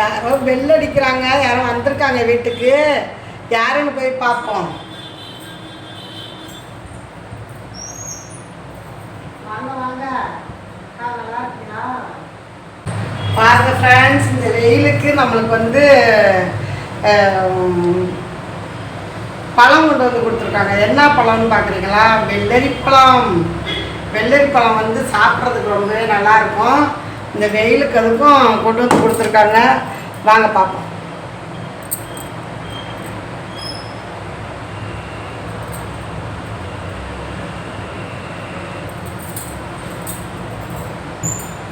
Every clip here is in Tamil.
யாரோ பெல் அடிக்கிறாங்க யாரோ வந்திருக்காங்க வீட்டுக்கு. யாருன்னு போய் பார்ப்போம்? பாருங்க ஃப்ரெண்ட்ஸ் இந்த வெயிலுக்கு நம்மளுக்கு வந்து பழம் கொண்டு வந்து கொடுத்துருக்காங்க. என்ன பழம்னு பார்க்குறீங்களா? வெள்ளரி பழம் வெள்ளரி பழம் வந்து சாப்பிட்றதுக்கு ரொம்பவே நல்லா இருக்கும். இந்த வெயிலுக்கு அதுக்கும் கொண்டு வந்து கொடுத்துருக்காங்க. வாங்க பார்ப்போம்.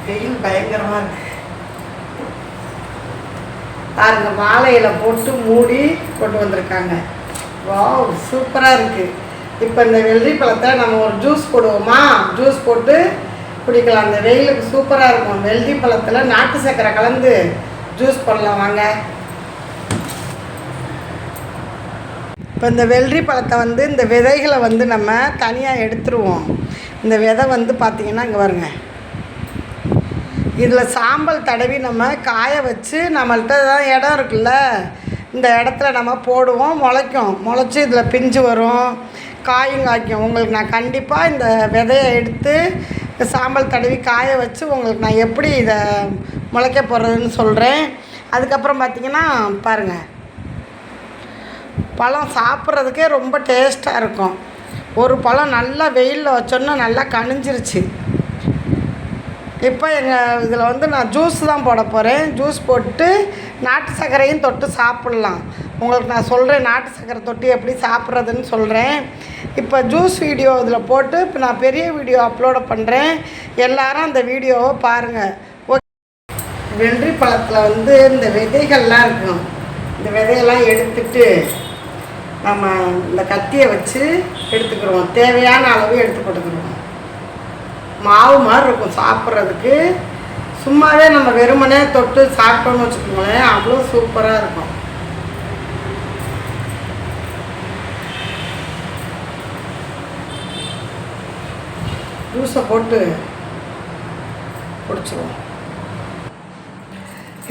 வெயில் பயங்கரமாக இருக்கு. பாருங்க வாழை போட்டு மூடி கொண்டு வந்திருக்காங்க. வா சூப்பராக இருக்குது இப்போ இந்த வெள்ளரி பழத்தை நம்ம ஒரு ஜூஸ் போடுவோமா? ஜூஸ் போட்டு குடிக்கலாம். அந்த வெயிலுக்கு சூப்பராக இருக்கும். வெள்ளி பழத்தில் நாட்டு சர்க்கரை கலந்து ஜூஸ் போடலாம் வாங்க. இப்போ இந்த வெள்ளரி பழத்தை வந்து இந்த விதைகளை வந்து நம்ம தனியாக எடுத்துருவோம். இந்த விதை வந்து பார்த்திங்கன்னா இங்கே வருங்க இதில் சாம்பல் தடவி நம்ம காய வச்சு நம்மள்கிட்ட தான் இடம் இருக்குல்ல இந்த இடத்துல நம்ம போடுவோம் முளைக்கும். முளைச்சி இதில் பிஞ்சு வரும். காயும் காய்க்கும். உங்களுக்கு நான் கண்டிப்பாக இந்த விதையை எடுத்து சாம்பல் தடவி காய வச்சு உங்களுக்கு நான் எப்படி இதை முளைக்க போடுறதுன்னு சொல்கிறேன் அதுக்கப்புறம் பார்த்திங்கன்னா பாருங்கள் பழம் சாப்பிட்றதுக்கே ரொம்ப டேஸ்ட்டாக இருக்கும். ஒரு பழம் நல்லா வெயிலில் வச்சோன்னா நல்லா கனிஞ்சிருச்சு. இப்போ எங்கள் இதில் வந்து நான் ஜூஸ் தான் போட போகிறேன் ஜூஸ் போட்டு நாட்டு சர்க்கரையும் தொட்டு சாப்பிட்லாம். உங்களுக்கு நான் சொல்கிறேன் நாட்டு சக்கரை தொட்டி எப்படி சாப்பிட்றதுன்னு சொல்கிறேன் இப்போ ஜூஸ் வீடியோ இதில் போட்டு இப்போ நான் பெரிய வீடியோ அப்லோடு பண்ணுறேன் எல்லாரும் அந்த வீடியோவை பாருங்கள் ஓகே வெள்ளரி பழத்தில் வந்து இந்த விதைகள்லாம் இருக்கும் இந்த விதையெல்லாம் எடுத்துட்டு நம்ம இந்த கத்தியை வச்சு எடுத்துக்கிறோம் தேவையான அளவு எடுத்து கொடுத்துருவோம் மாவு மாதிரி இருக்கும் சாப்பிட்றதுக்கு. சும்மாவே நம்ம வெறுமனே தொட்டு சாப்பிட்டோம்னு வச்சுக்கோங்களேன் அவ்வளோ சூப்பராக இருக்கும். ஜூஸை போட்டு குடிச்சிருவோம்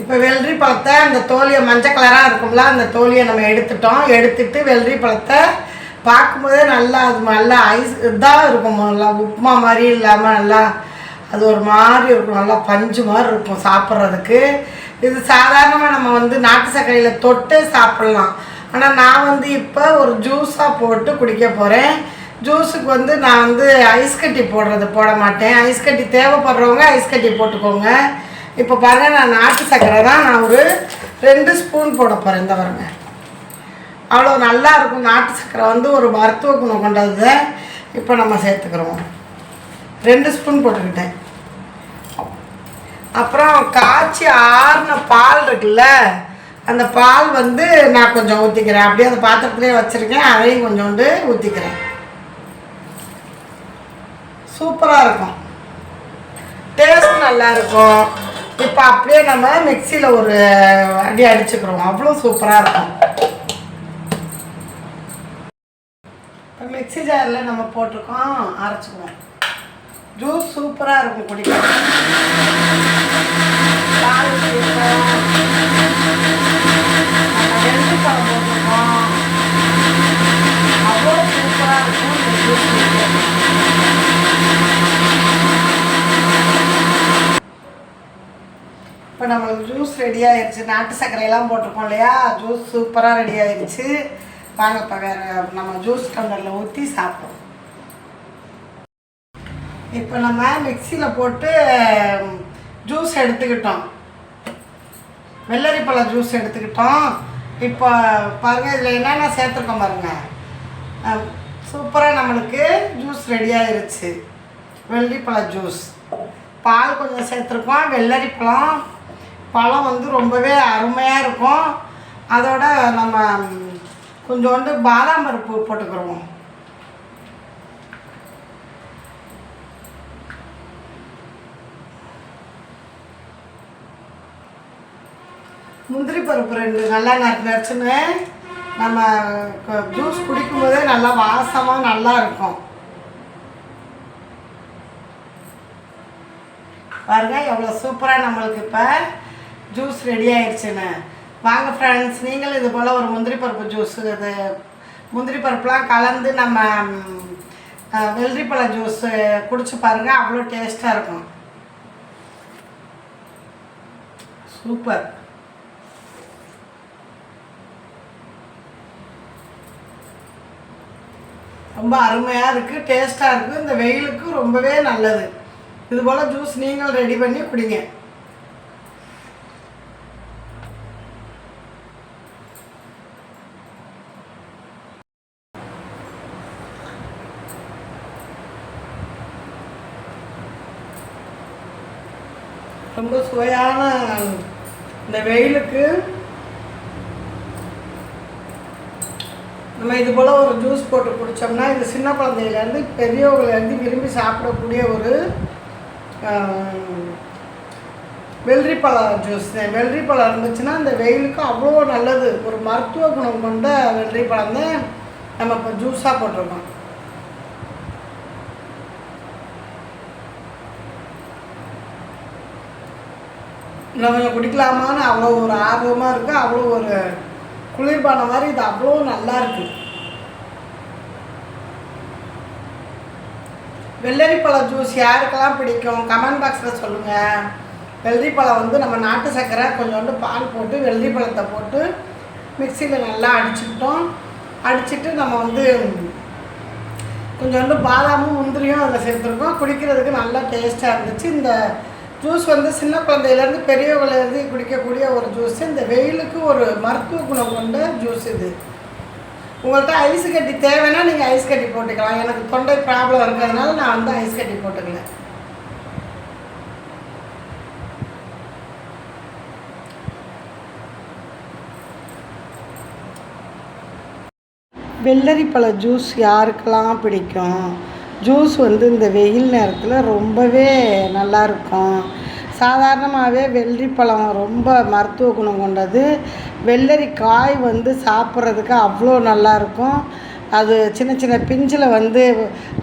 இப்போ வெள்ளரி பழத்தை அந்த தோலியை மஞ்சள் கலராக இருக்கும்ல அந்த தோலியை நம்ம எடுத்துட்டோம். எடுத்துட்டு வெள்ளரி பழத்தை பார்க்கும்போதே நல்லா அது நல்லா ஐஸ் இதாக இருக்கும். நல்லா உப்புமா மாதிரி இல்லாமல் நல்லா அது ஒரு மாதிரி இருக்கும். நல்லா பஞ்சு மாதிரி இருக்கும் சாப்பிட்றதுக்கு. இது சாதாரணமாக நம்ம வந்து நாட்டு சர்க்கரையில் தொட்டு சாப்பிட்லாம். ஆனால் நான் வந்து இப்போ ஒரு ஜூஸாக போட்டு குடிக்க போகிறேன் ஜூஸுக்கு வந்து நான் வந்து ஐஸ் கட்டி போடுறது போட மாட்டேன். ஐஸ் கட்டி தேவைப்படுறவங்க ஐஸ் கட்டி போட்டுக்கோங்க. இப்போ பாருங்கள் நான் நாட்டு சர்க்கரை தான் நான் ஒரு ரெண்டு ஸ்பூன் போட போகிறேன் இந்த பாருங்க. அவ்வளோ நல்லா இருக்கும். நாட்டு சர்க்கரை வந்து ஒரு மருத்துவ குணம் கொண்டது. இப்போ நம்ம சேர்த்துக்கிறோம். ரெண்டு ஸ்பூன் போட்டுக்கிட்டேன். அப்புறம் காய்ச்சி ஆறின பால் இருக்குல்ல அந்த பால் வந்து நான் கொஞ்சம் ஊற்றிக்கிறேன் அப்படியே அந்த பாத்திரத்துலேயே வச்சுருக்கேன். அதையும் கொஞ்சோண்டு ஊற்றிக்கிறேன் சூப்பராக இருக்கும். டேஸ்ட் நல்லாயிருக்கும் இப்போ அப்படியே நம்ம மிக்சியில் ஒரு அடி அடிச்சுக்கிறோம். அவ்வளோ சூப்பராக இருக்கும். இப்போ மிக்ஸி ஜாரில் நம்ம போட்டிருக்கோம். அரைச்சிக்குவோம். ஜூஸ் சூப்பராக இருக்கும் குடிக்க பால் ஊத்திருக்கோம். நம்ம எலுமிச்சம்பழம் போட்டிருக்கோம் அவ்வளோ சூப்பராக இருக்கும் இந்த ஜூஸ் குடிக்க. இப்போ நம்மளுக்கு ஜூஸ் ரெடி ஆயிடுச்சு நாட்டு சர்க்கரையெல்லாம் போட்டிருக்கோம் இல்லையா? ஜூஸ் சூப்பராக ரெடி ஆயிடுச்சு வாங்க இப்போ வேறு நம்ம ஜூஸ் டம்ளரில் ஊற்றி சாப்பிடுவோம். இப்போ நம்ம மிக்சியில் போட்டு ஜூஸ் எடுத்துக்கிட்டோம். வெள்ளரி பழ ஜூஸ் எடுத்துக்கிட்டோம். இப்போ பாருங்கள் இதில் என்னென்ன சேர்த்துருக்கோம் பாருங்கள் சூப்பராக நம்மளுக்கு ஜூஸ் ரெடி ஆயிருச்சு. வெள்ளரி பழ ஜூஸ் பால் கொஞ்சம் சேர்த்துருக்கோம். வெள்ளரி பழம் வந்து ரொம்பவே அருமையாக இருக்கும். அதோட நம்ம கொஞ்சோண்டு பாதாம் பருப்பு போட்டுக்கிறோம் முந்திரி பருப்பு ரெண்டு நல்லா நறு நறுச்சுன்னு நம்ம ஜூஸ் குடிக்கும்போதே நல்லா வாசமாக நல்லா இருக்கும். பாருங்கள் எவ்வளோ சூப்பராக நம்மளுக்கு இப்போ ஜூஸ் ரெடி ஆயிடுச்சுன்னு வாங்க ஃப்ரெண்ட்ஸ் நீங்களும் இது போல் ஒரு முந்திரி பருப்பு ஜூஸ் இது முந்திரி பருப்புலாம் கலந்து நம்ம ம், வெள்ளரிப்பழ ஜூஸ் குடிச்சு பாருங்கள் அவ்வளோ டேஸ்ட்டாக இருக்கும். சூப்பர். ரொம்ப அருமையாக இருக்குது டேஸ்ட்டாக இருக்குது இந்த வெயிலுக்கு ரொம்பவே நல்லது. இது போல் ஜூஸ் நீங்கள் ரெடி பண்ணி குடிங்க. ரொம்ப சுவையான இந்த வெயிலுக்கு நம்ம இது போல் ஒரு ஜூஸ் போட்டு குடித்தோம்னா இது சின்ன குழந்தையிலேருந்து பெரியவங்கலேருந்து விரும்பி சாப்பிடக்கூடிய ஒரு வெள்ளரி பழம் ஜூஸ் வெள்ளரி பழம் இருந்துச்சுன்னா இந்த வெயிலுக்கு அவ்வளோ நல்லது. ஒரு மருத்துவ குணம் கொண்ட வெள்ளரிப்பழம் தான் நம்ம இப்போ ஜூஸாக போட்டிருக்கோம். இன்னும் கொஞ்சம் குடிக்கலாமான்னு அவ்வளோ ஒரு ஆர்வமாக இருக்குது அவ்வளோ ஒரு குளிர்பான மாதிரி இது அவ்வளோ நல்லா இருக்கு. வெள்ளரிப்பழ ஜூஸ் யாருக்கெல்லாம் பிடிக்கும்? கமெண்ட் பாக்ஸில் சொல்லுங்கள் வெள்ளரிப்பழம் வந்து நம்ம நாட்டு சர்க்கரை கொஞ்சோண்டு பால் போட்டு வெள்ளரிப்பழத்தை போட்டு மிக்சியில் நல்லா அடிச்சுக்கிட்டோம். அடிச்சிட்டு நம்ம வந்து கொஞ்சோண்டு பாதாமும் முந்திரியும் அதில் சேர்த்துருக்கோம். குடிக்கிறதுக்கு நல்லா டேஸ்ட்டாக இருந்துச்சு. இந்த ஜூஸ் வந்து சின்ன குழந்தையிலேருந்து பெரியவங்கலேருந்து குடிக்கக்கூடிய ஒரு ஜூஸ். இந்த வெயிலுக்கு ஒரு மருத்துவ குணம் கொண்ட ஜூஸ் இது. உங்கள்கிட்ட ஐஸ் கட்டி தேவைன்னா நீங்கள் ஐஸ் கட்டி போட்டுக்கலாம். எனக்கு தொண்டை ப்ராப்ளம் இருக்கிறதுனால நான் வந்து ஐஸ் கட்டி போட்டுக்கல. வெள்ளரிப்பழ ஜூஸ் யாருக்கெல்லாம் பிடிக்கும்? ஜூஸ் வந்து இந்த வெயில் நேரத்தில் ரொம்பவே நல்லாயிருக்கும் சாதாரணமாகவே சாதாரணமாகவே வெள்ளரிப்பழம் ரொம்ப மருத்துவ குணம் கொண்டது. வெள்ளரி காய் வந்து சாப்பிட்றதுக்கு அவ்வளோ நல்லாயிருக்கும் அது சின்ன சின்ன பிஞ்சில் வந்து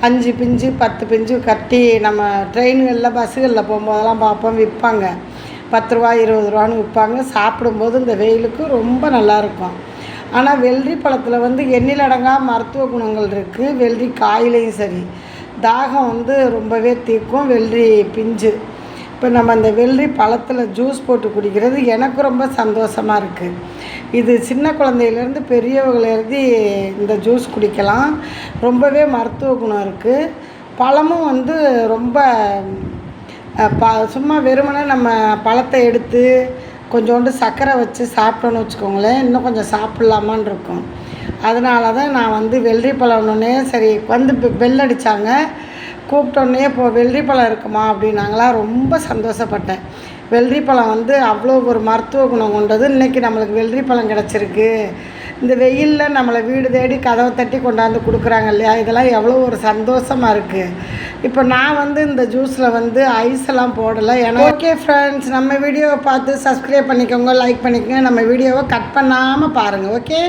அஞ்சு பிஞ்சு பத்து பிஞ்சு கட்டி நம்ம ட்ரெயின்களில் பஸ்ஸுகளில் போகும்போதெல்லாம் பார்ப்போம் விற்பாங்க. பத்து ரூபா இருபது ரூபான்னு விற்பாங்க. சாப்பிடும்போது இந்த வெயிலுக்கு ரொம்ப நல்லாயிருக்கும் ஆனால் வெள்ளரி பழத்தில் வந்து எண்ணிலடங்கா மருத்துவ குணங்கள் இருக்குது வெள்ளரி காயிலையும் சரி. தாகம் வந்து ரொம்பவே தீர்க்கும் வெள்ளரி பிஞ்சு. இப்போ நம்ம அந்த வெள்ளரி பழத்தில் ஜூஸ் போட்டு குடிக்கிறது எனக்கு ரொம்ப சந்தோஷமாக இருக்குது இது சின்ன குழந்தையிலேருந்து பெரியவங்களேருந்து இந்த ஜூஸ் குடிக்கலாம். ரொம்பவே மருத்துவ குணம் இருக்குது பழமும் வந்து ரொம்ப ப சும்மா வெறுமனே நம்ம பழத்தை எடுத்து கொஞ்சோண்டு சர்க்கரை வச்சு சாப்பிட்டோன்னு வச்சுக்கோங்களேன் இன்னும் கொஞ்சம் சாப்பிட்லாமான்னு இருக்கும். அதனால தான் நான் வந்து வெள்ளரி பழம்னே சரி வந்து பெல் அடித்தாங்க கூப்பிட்டோன்னே இப்போ வெள்ளரி பழம் இருக்குமா? அப்படின்னாங்களா. ரொம்ப சந்தோஷப்பட்டேன். வெள்ளரி பழம் வந்து அவ்வளோ ஒரு மருத்துவ குணம் கொண்டது. இன்றைக்கி நம்மளுக்கு வெள்ளரி பழம் கிடச்சிருக்கு. இந்த வெயிலில் நம்மளை வீடு தேடி கதவை தட்டி கொண்டாந்து கொடுக்குறாங்க இல்லையா? இதெல்லாம் எவ்வளோ ஒரு சந்தோஷமாக இருக்குது இப்போ நான் வந்து இந்த ஜூஸில் வந்து ஐஸ் எல்லாம் போடலை. ஏன்னா ஓகே ஃப்ரெண்ட்ஸ் நம்ம வீடியோவை பார்த்து சப்ஸ்கிரைப் பண்ணிக்கோங்க லைக் பண்ணிக்கோங்க. நம்ம வீடியோவை கட் பண்ணாமல் பாருங்கள் ஓகே?